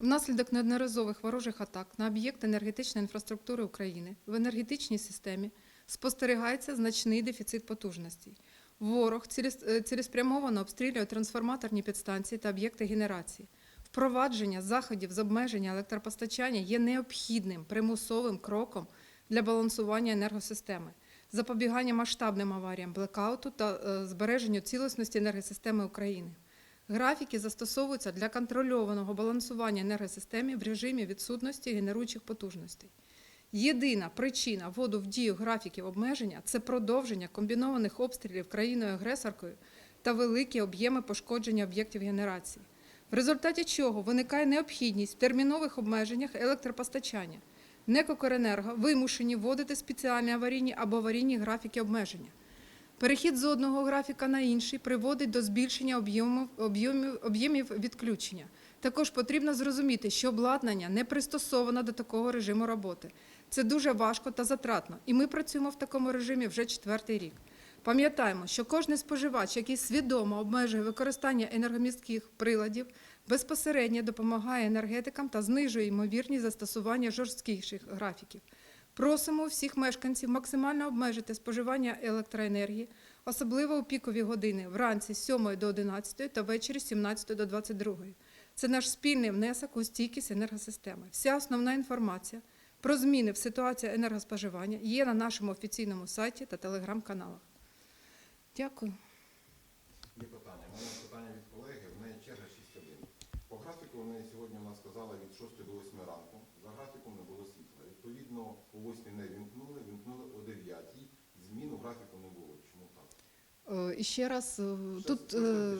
Внаслідок неодноразових ворожих атак на об'єкти енергетичної інфраструктури України в енергетичній системі спостерігається значний дефіцит потужностей. Ворог е, цілеспрямовано обстрілює трансформаторні підстанції та об'єкти генерації. Впровадження заходів з обмеження електропостачання є необхідним примусовим кроком для балансування енергосистеми, запобігання масштабним аваріям блекауту та е, збереженню цілісності енергосистеми України. Графіки застосовуються для контрольованого балансування енергосистеми в режимі відсутності генеруючих потужностей. Єдина причина вводу в дію графіків обмеження це продовження комбінованих обстрілів країною-агресоркою та великі об'єми пошкодження об'єктів генерації, в результаті чого виникає необхідність в термінових обмеженнях електропостачання. НЕК «Укренерго» вимушені вводити спеціальні аварійні або аварійні графіки обмеження. Перехід з одного графіка на інший приводить до збільшення об'ємів, відключення. Також потрібно зрозуміти, що обладнання не пристосовано до такого режиму роботи. Це дуже важко та затратно, і ми працюємо в такому режимі вже четвертий рік. Пам'ятаємо, що кожен споживач, який свідомо обмежує використання енергомістких приладів, безпосередньо допомагає енергетикам та знижує ймовірність застосування жорсткіших графіків. Просимо всіх мешканців максимально обмежити споживання електроенергії, особливо у пікові години вранці з 7 до 11 та ввечері з 17 до 22. Це наш спільний внесок у стійкість енергосистеми. Вся основна інформація про зміни в ситуації енергоспоживання є на нашому офіційному сайті та телеграм-каналах. Дякую. Є питання. У мене питання від колеги, в неї черга 6 годин. По графіку в неї сьогодні вона сказала від 6 до 8 ранку. За графіком не було світла. Відповідно, о 8 не вімкнули, вімкнули о 9. Змін у графіку не було. Чому так? Е, І ще раз, е, тут е,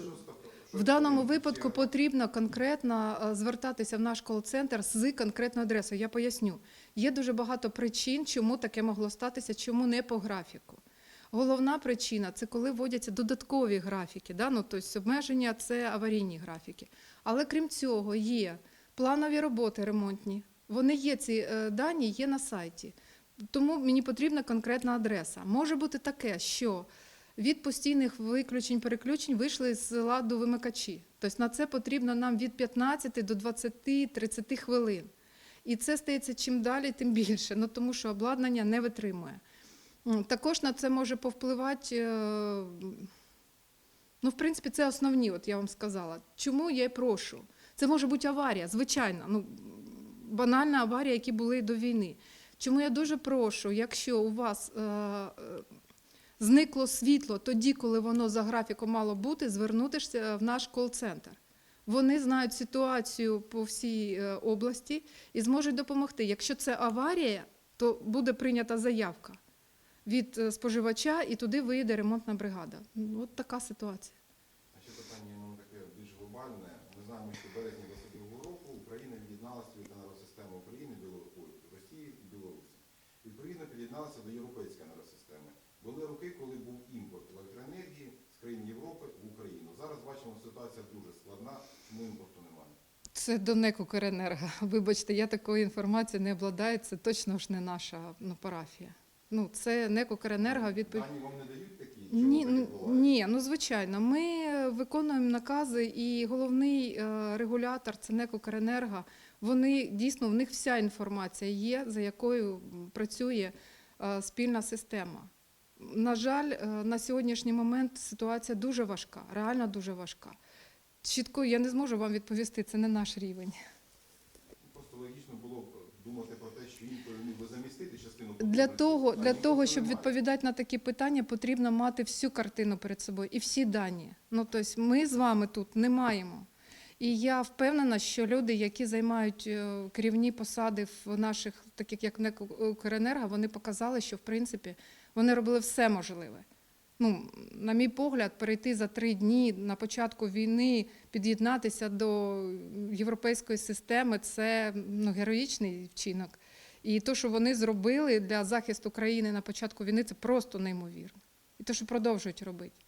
що в даному випадку потрібно конкретно звертатися в наш кол-центр з конкретною адресою. Я поясню. Є дуже багато причин, чому таке могло статися, чому не по графіку. Головна причина це коли вводяться додаткові графіки. Да? Ну, тобто обмеження це аварійні графіки. Але крім цього, є планові роботи ремонтні. Вони є, ці е, дані є на сайті. Тому мені потрібна конкретна адреса. Може бути таке, що від постійних виключень переключень вийшли з ладу вимикачі. Тобто на це потрібно нам від 15 до 20-30 хвилин. І це стається чим далі, тим більше, ну, тому що обладнання не витримує. Також на це може повпливати, е, ну, в принципі, це основні, от я вам сказала. Чому я й прошу? Це може бути аварія, звичайно, ну, банальна аварія, які були до війни. Чому я дуже прошу, якщо у вас е, е, зникло світло тоді, коли воно за графіком мало бути, звернутися в наш кол-центр. Вони знають ситуацію по всій е, області і зможуть допомогти. Якщо це аварія, то буде прийнята заявка від споживача, і туди виїде ремонтна бригада. От така ситуація. А ще питання ну, таке більш глобальне. Ми що 22 року Україна від'єдналася від енергосистеми України, Росії і Білорусі. Відповідно, під'єдналася до європейської енергосистеми. Були роки, коли був імпорт електроенергії з країн Європи в Україну. Зараз бачимо, ситуація дуже складна, тому імпорту немає. Це до НЕК «Укренерго». Вибачте, я такою інформацією не обладаю, це точно ж не наша ну, парафія. Ну, це НЕК «Укренерго» відповідь. Дані вам не дають такі? Чому Ні, ну, ні, ну звичайно. Ми виконуємо накази, і головний е, регулятор це НЕК «Укренерго». Вони дійсно в них вся інформація є, за якою працює е, спільна система. На жаль, е, на сьогоднішній момент ситуація дуже важка, реально дуже важка. Чітко я не зможу вам відповісти, це не наш рівень. Просто логічно було думати про те, що інколи міг би замістити частину Для того, для того, щоб відповідати на такі питання, потрібно мати всю картину перед собою і всі дані. Ну тобто ми з вами тут не маємо. І я впевнена, що люди, які займають е, керівні посади в наших, таких як НЕК «Укренерго», вони показали, що в принципі вони робили все можливе. Ну, на мій погляд, перейти за три дні на початку війни, під'єднатися до європейської системи це ну, героїчний вчинок. І те, що вони зробили для захисту країни на початку війни, це просто неймовірно. І те, що продовжують робити.